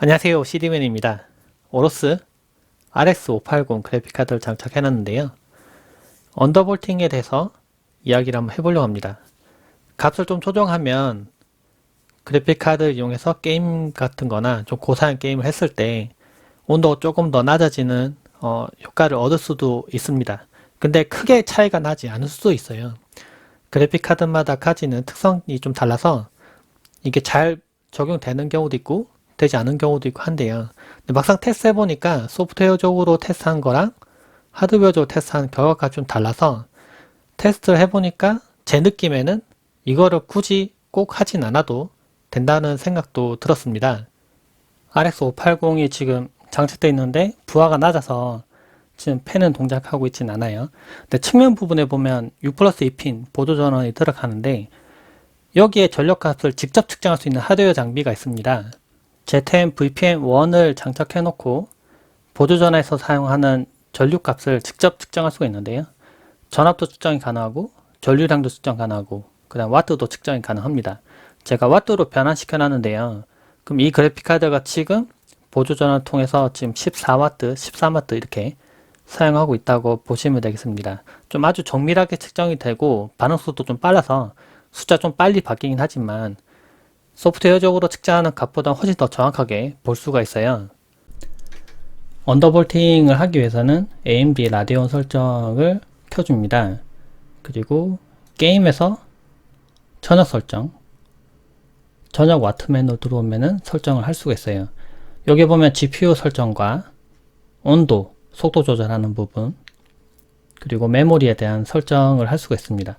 안녕하세요. CD맨입니다. 오로스 RX580 그래픽카드를 장착해놨는데요. 언더볼팅에 대해서 이야기를 한번 해보려고 합니다. 값을 좀 조정하면 그래픽카드를 이용해서 게임 같은 거나 좀 고사양 게임을 했을 때 온도가 조금 더 낮아지는 어, 효과를 얻을 수도 있습니다. 근데 크게 차이가 나지 않을 수도 있어요. 그래픽카드마다 가지는 특성이 좀 달라서 이게 잘 적용되는 경우도 있고 되지 않은 경우도 있고 한데요. 근데 막상 테스트 해보니까 소프트웨어적으로 테스트한 거랑 하드웨어적으로 테스트한 결과가 좀 달라서 테스트를 해보니까 제 느낌에는 이거를 굳이 꼭 하진 않아도 된다는 생각도 들었습니다. RX580이 지금 장착되어 있는데 부하가 낮아서 지금 펜은 동작하고 있진 않아요. 근데 측면 부분에 보면 6 플러스 2핀 보조 전원이 들어가는데 여기에 전력 값을 직접 측정할 수 있는 하드웨어 장비가 있습니다. ZM VPN1을 장착해 놓고 보조전화에서 사용하는 전류값을 직접 측정할 수가 있는데요. 전압도 측정이 가능하고 전류량도 측정 가능하고 그 다음 와트도 측정이 가능합니다. 제가 와트로 변환시켜 놨는데요. 그럼 이 그래픽카드가 지금 보조전화를 통해서 지금 14와트, 13와트 이렇게 사용하고 있다고 보시면 되겠습니다. 좀 아주 정밀하게 측정이 되고 반응 속도 좀 빨라서 숫자 좀 빨리 바뀌긴 하지만 소프트웨어적으로 측정하는 값보다 훨씬 더 정확하게 볼 수가 있어요. 언더볼팅을 하기 위해서는 AMD 라데온 설정을 켜줍니다. 그리고 게임에서 저녁 설정, 저녁 와트맨으로 들어오면은 설정을 할 수가 있어요. 여기 보면 GPU 설정과 온도, 속도 조절하는 부분, 그리고 메모리에 대한 설정을 할 수가 있습니다.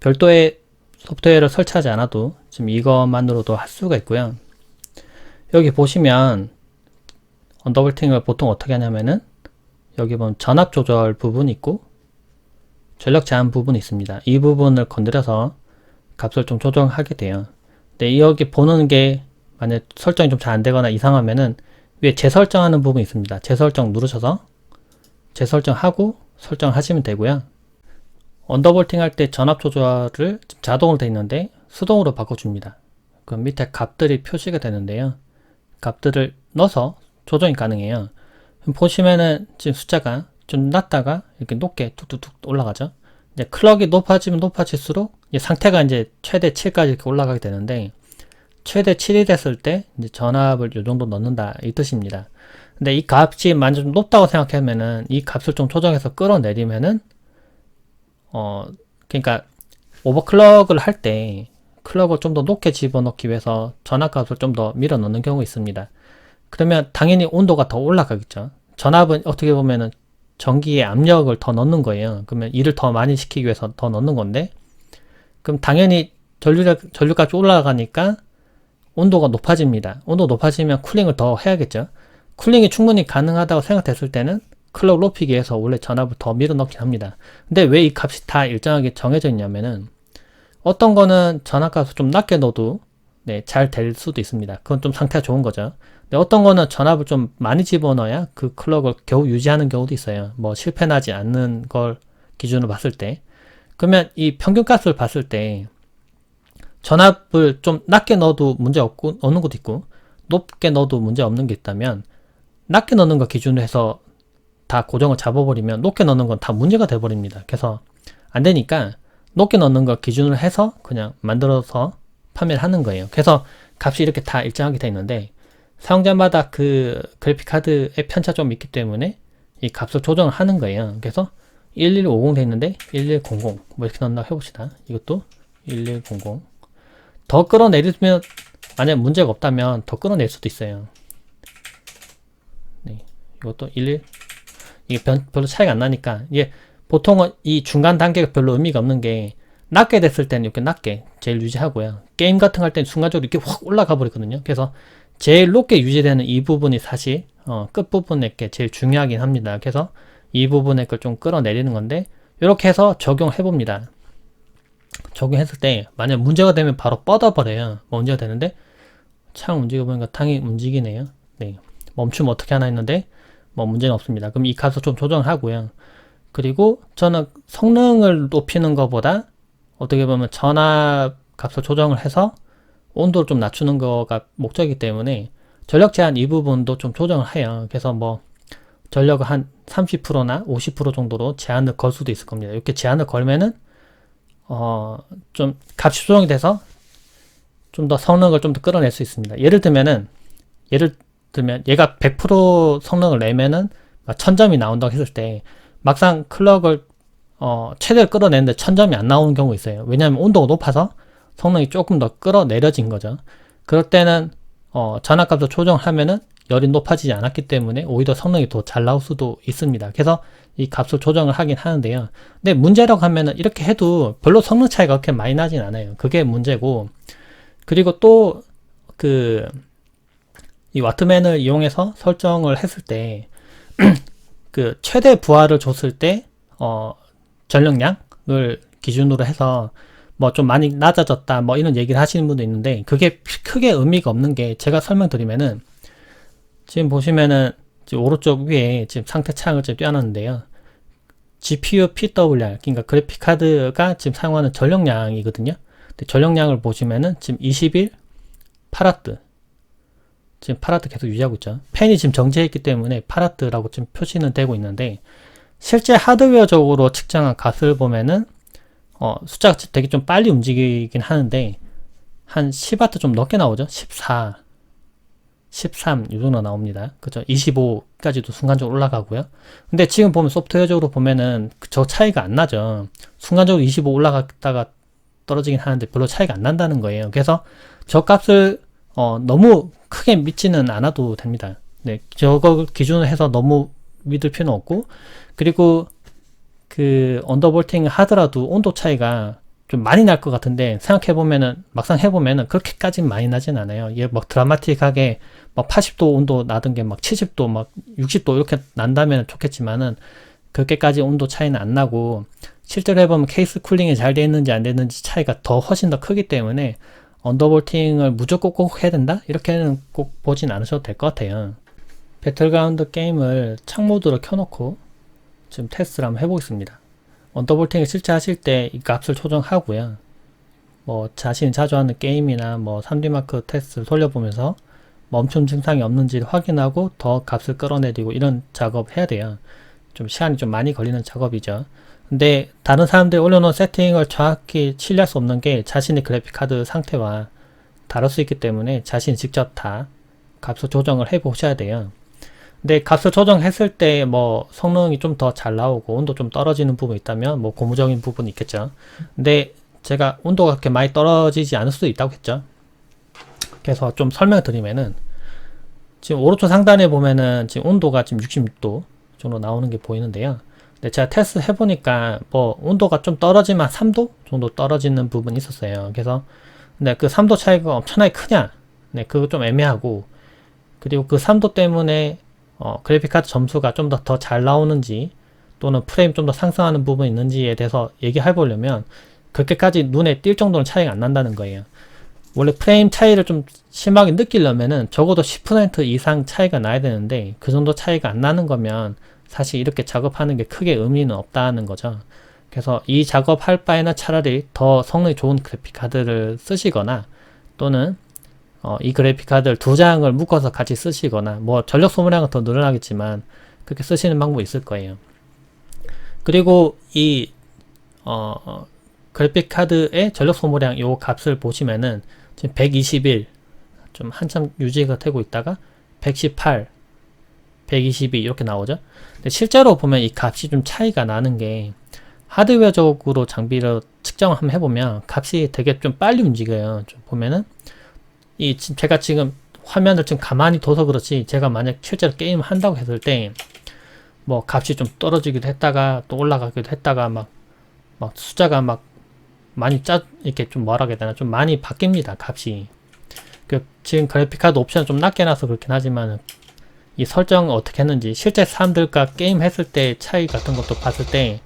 별도의 소프트웨어를 설치하지 않아도 지금 이것만으로도 할 수가 있고요. 여기 보시면 언더볼팅을 보통 어떻게 하냐면은 여기 보면 전압 조절 부분이 있고 전력 제한 부분이 있습니다. 이 부분을 건드려서 값을 좀 조정하게 돼요. 근데 여기 보는 게 만약 설정이 좀 잘 안 되거나 이상하면은 위에 재설정하는 부분이 있습니다. 재설정 누르셔서 재설정하고 설정하시면 되고요. 언더볼팅 할 때 전압 조절을 자동으로 되어 있는데 수동으로 바꿔줍니다. 그 밑에 값들이 표시가 되는데요. 값들을 넣어서 조정이 가능해요. 보시면은 지금 숫자가 좀 낮다가 이렇게 높게 툭툭툭 올라가죠. 이제 클럭이 높아지면 높아질수록 이제 상태가 이제 최대 7까지 이렇게 올라가게 되는데 최대 7이 됐을 때 이제 전압을 이 정도 넣는다 이 뜻입니다. 근데 이 값이 만약 좀 높다고 생각하면은 이 값을 좀 조정해서 끌어내리면은 어 그러니까 오버클럭을 할 때 클럭을 좀 더 높게 집어넣기 위해서 전압값을 좀 더 밀어 넣는 경우가 있습니다. 그러면 당연히 온도가 더 올라가겠죠. 전압은 어떻게 보면은 전기의 압력을 더 넣는 거예요. 그러면 일을 더 많이 시키기 위해서 더 넣는 건데, 그럼 당연히 전류값, 전류값이 올라가니까 온도가 높아집니다. 온도 높아지면 쿨링을 더 해야겠죠. 쿨링이 충분히 가능하다고 생각됐을 때는 클럭 높이기 위해서 원래 전압을 더 밀어넣긴 합니다. 근데 왜 이 값이 다 일정하게 정해져 있냐면은 어떤 거는 전압값을 좀 낮게 넣어도 네, 잘 될 수도 있습니다. 그건 좀 상태가 좋은 거죠. 근데 어떤 거는 전압을 좀 많이 집어넣어야 그 클럭을 겨우 유지하는 경우도 있어요. 뭐 실패 나지 않는 걸 기준으로 봤을 때. 그러면 이 평균값을 봤을 때 전압을 좀 낮게 넣어도 문제 없고 어느 것도 있고 높게 넣어도 문제 없는 게 있다면 낮게 넣는 거 기준으로 해서 다 고정을 잡아버리면 높게 넣는 건 다 문제가 돼버립니다. 그래서 안 되니까 높게 넣는 걸 기준으로 해서 그냥 만들어서 판매를 하는 거예요. 그래서 값이 이렇게 다 일정하게 돼 있는데 사용자마다 그 그래픽 카드의 편차 좀 있기 때문에 이 값을 조정을 하는 거예요. 그래서 1150 돼 있는데 1100 뭐 이렇게 넣나 해봅시다. 이것도 1100. 더 끌어내리면 만약 문제가 없다면 더 끌어낼 수도 있어요. 네, 이것도 11 이게 별로 차이가 안 나니까 이게 보통은 이 중간 단계가 별로 의미가 없는 게 낮게 됐을 때는 이렇게 낮게 제일 유지하고요. 게임 같은 거할 때는 순간적으로 이렇게 확 올라가 버리거든요. 그래서 제일 높게 유지되는 이 부분이 사실 어, 끝부분에 게 제일 중요하긴 합니다. 그래서 이 부분에 걸 좀 끌어내리는 건데 이렇게 해서 적용해 봅니다. 적용했을 때 만약 문제가 되면 바로 뻗어버려요. 문제가 되는데 창 움직여 보니까 탕이 움직이네요. 네. 멈추면 어떻게 하나 했는데 뭐 문제는 없습니다. 그럼 이 값을 좀 조정하고요. 그리고 저는 성능을 높이는 것보다 어떻게 보면 전압 값을 조정을 해서 온도를 좀 낮추는 거가 목적이기 때문에 전력 제한 이 부분도 좀 조정을 해요. 그래서 뭐 전력을 한 30%나 50% 정도로 제한을 걸 수도 있을 겁니다. 이렇게 제한을 걸면은 어 좀 값이 조정이 돼서 좀 더 성능을 좀 더 끌어낼 수 있습니다. 예를 들면은 예를 들면 얘가 100% 성능을 내면은 막 1000점이 나온다고 했을 때 막상 클럭을 어 최대로 끌어내는데 1000점이 안 나오는 경우 있어요. 왜냐하면 온도가 높아서 성능이 조금 더 끌어내려진 거죠. 그럴 때는 어 전압값을 조정하면은 열이 높아지지 않았기 때문에 오히려 성능이 더 잘 나올 수도 있습니다. 그래서 이 값을 조정을 하긴 하는데요. 근데 문제라고 하면은 이렇게 해도 별로 성능 차이가 그렇게 많이 나진 않아요. 그게 문제고 그리고 또그 이 와트맨을 이용해서 설정을 했을 때 그 최대 부하를 줬을 때 어 전력량을 기준으로 해서 뭐 좀 많이 낮아졌다 뭐 이런 얘기를 하시는 분도 있는데 그게 크게 의미가 없는 게 제가 설명드리면은 지금 보시면은 지금 오른쪽 위에 지금 상태 창을 지금 띄워놨는데요. GPU PWR, 그러니까 그래픽 카드가 지금 사용하는 전력량이거든요. 근데 전력량을 보시면은 지금 21 파라트. 지금 파라트 계속 유지하고 있죠. 펜이 지금 정지했기 때문에 파라트라고 지금 표시는 되고 있는데 실제 하드웨어적으로 측정한 값을 보면은 어, 숫자가 되게 좀 빨리 움직이긴 하는데 한 10와트 좀 넘게 나오죠. 14, 13, 이 정도 나옵니다. 그죠? 25까지도 순간적으로 올라가고요. 근데 지금 보면 소프트웨어적으로 보면은 저 차이가 안 나죠. 순간적으로 25 올라갔다가 떨어지긴 하는데 별로 차이가 안 난다는 거예요. 그래서 저 값을 어, 너무 크게 믿지는 않아도 됩니다. 네, 저거 기준으로 해서 너무 믿을 필요는 없고, 그리고 그 언더볼팅 하더라도 온도 차이가 좀 많이 날 것 같은데 생각해보면은 막상 해보면은 그렇게까지 많이 나진 않아요. 이게 막 드라마틱하게 막 80도 온도 나던 게 막 70도 막 60도 이렇게 난다면 좋겠지만은 그렇게까지 온도 차이는 안 나고 실제로 해보면 케이스 쿨링이 잘 되어 있는지 안 되는지 차이가 더 훨씬 더 크기 때문에 언더볼팅을 무조건 꼭 해야 된다? 이렇게는 꼭 보진 않으셔도 될 것 같아요. 배틀그라운드 게임을 창모드로 켜놓고 지금 테스트를 한번 해보겠습니다. 언더볼팅을 실제 하실 때 이 값을 조정하고요. 뭐 자신이 자주 하는 게임이나 뭐 3D마크 테스트를 돌려보면서 멈춤 증상이 없는지를 확인하고 더 값을 끌어내리고 이런 작업 해야 돼요. 좀 시간이 좀 많이 걸리는 작업이죠. 근데 다른 사람들이 올려놓은 세팅을 정확히 신뢰할 수 없는 게 자신의 그래픽카드 상태와 다를 수 있기 때문에 자신이 직접 다 값을 조정을 해 보셔야 돼요. 근데 값을 조정했을 때 뭐 성능이 좀 더 잘 나오고 온도 좀 떨어지는 부분이 있다면 뭐 고무적인 부분이 있겠죠. 근데 제가 온도가 그렇게 많이 떨어지지 않을 수도 있다고 했죠. 그래서 좀 설명을 드리면은 지금 오른쪽 상단에 보면은 지금 온도가 지금 66도 정도 나오는 게 보이는데요. 근데 제가 테스트 해보니까 뭐 온도가 좀 떨어지면 3도 정도 떨어지는 부분이 있었어요. 그래서 근데 그 3도 차이가 엄청나게 크냐? 네, 그거 좀 애매하고 그리고 그 3도 때문에 어, 그래픽카드 점수가 좀 더 더 잘 나오는지 또는 프레임 좀 더 상승하는 부분이 있는지에 대해서 얘기해 보려면 그렇게까지 눈에 띌 정도는 차이가 안 난다는 거예요. 원래 프레임 차이를 좀 심하게 느끼려면은 적어도 10% 이상 차이가 나야 되는데 그 정도 차이가 안 나는 거면 사실 이렇게 작업하는 게 크게 의미는 없다는 거죠. 그래서 이 작업할 바에는 차라리 더 성능이 좋은 그래픽 카드를 쓰시거나 또는 어, 이 그래픽 카드를 두 장을 묶어서 같이 쓰시거나 뭐 전력 소모량은 더 늘어나겠지만 그렇게 쓰시는 방법이 있을 거예요. 그리고 이 어, 그래픽 카드의 전력 소모량 요 값을 보시면은 지금 121, 좀 한참 유지가 되고 있다가 118, 122 이렇게 나오죠. 근데 실제로 보면 이 값이 좀 차이가 나는 게 하드웨어적으로 장비를 측정을 한번 해보면 값이 되게 좀 빨리 움직여요. 좀 보면은 이 제가 지금 화면을 좀 가만히 둬서 그렇지 제가 만약 실제로 게임을 한다고 했을 때 뭐 값이 좀 떨어지기도 했다가 또 올라가기도 했다가 막 막 숫자가 막 많이 짜 이렇게 좀 뭐라 해야 되나 좀 많이 바뀝니다 값이 그 지금 그래픽카드 옵션 좀 낮게 놔서 그렇긴 하지만 이 설정을 어떻게 했는지 실제 사람들과 게임 했을 때 차이 같은 것도 봤을 때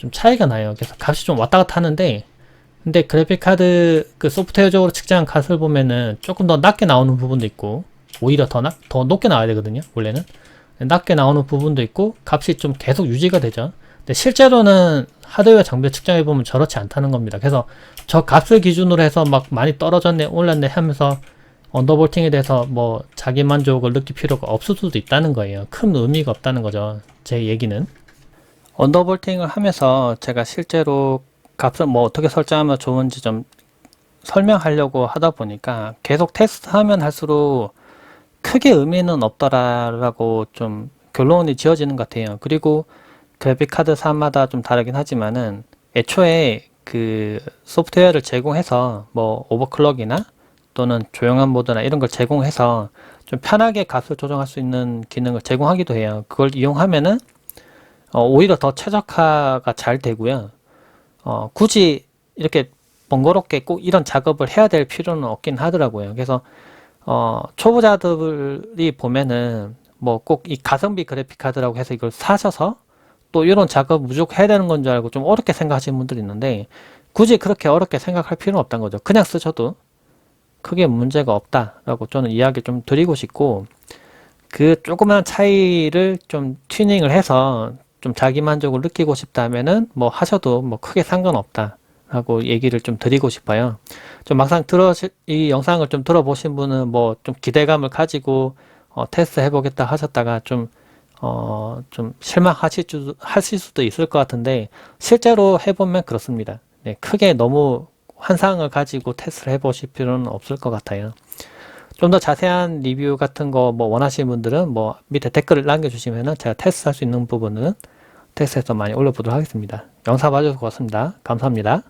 좀 차이가 나요. 그래서 값이 좀 왔다 갔다 하는데 근데 그래픽카드 그 소프트웨어적으로 측정한 값을 보면은 조금 더 낮게 나오는 부분도 있고 오히려 더, 낮, 더 높게 나와야 되거든요 원래는. 낮게 나오는 부분도 있고 값이 좀 계속 유지가 되죠. 근데 실제로는 하드웨어 장비 측정해 보면 저렇지 않다는 겁니다. 그래서 저 값을 기준으로 해서 막 많이 떨어졌네, 올랐네 하면서 언더볼팅에 대해서 뭐 자기 만족을 느낄 필요가 없을 수도 있다는 거예요. 큰 의미가 없다는 거죠. 제 얘기는. 언더볼팅을 하면서 제가 실제로 값을 뭐 어떻게 설정하면 좋은지 좀 설명하려고 하다 보니까 계속 테스트하면 할수록 크게 의미는 없더라라고 좀 결론이 지어지는 것 같아요. 그리고 그래픽카드 사마다 좀 다르긴 하지만은 애초에 그 소프트웨어를 제공해서 뭐 오버클럭이나 또는 조용한 모드나 이런 걸 제공해서 좀 편하게 값을 조정할 수 있는 기능을 제공하기도 해요. 그걸 이용하면은 어, 오히려 더 최적화가 잘 되고요. 어, 굳이 이렇게 번거롭게 꼭 이런 작업을 해야 될 필요는 없긴 하더라고요. 그래서 어, 초보자들이 보면은 뭐 꼭 이 가성비 그래픽 카드라고 해서 이걸 사셔서 또 이런 작업 무조건 해야 되는 건 줄 알고 좀 어렵게 생각하시는 분들이 있는데 굳이 그렇게 어렵게 생각할 필요는 없다는 거죠. 그냥 쓰셔도 크게 문제가 없다라고 저는 이야기 좀 드리고 싶고 그 조그만 차이를 좀 튜닝을 해서 좀 자기 만족을 느끼고 싶다면은 뭐 하셔도 뭐 크게 상관없다 라고 얘기를 좀 드리고 싶어요. 좀 막상 들어 이 영상을 좀 들어보신 분은 뭐 좀 기대감을 가지고 어, 테스트 해보겠다 하셨다가 좀 어, 좀 실망하실 수, 하실 수도 있을 것 같은데 실제로 해보면 그렇습니다. 네, 크게 너무 환상을 가지고 테스트를 해보실 필요는 없을 것 같아요. 좀 더 자세한 리뷰 같은 거 뭐 원하시는 분들은 뭐 밑에 댓글을 남겨주시면은 제가 테스트 할 수 있는 부분은 테스트해서 많이 올려보도록 하겠습니다. 영상 봐주셔서 고맙습니다. 감사합니다.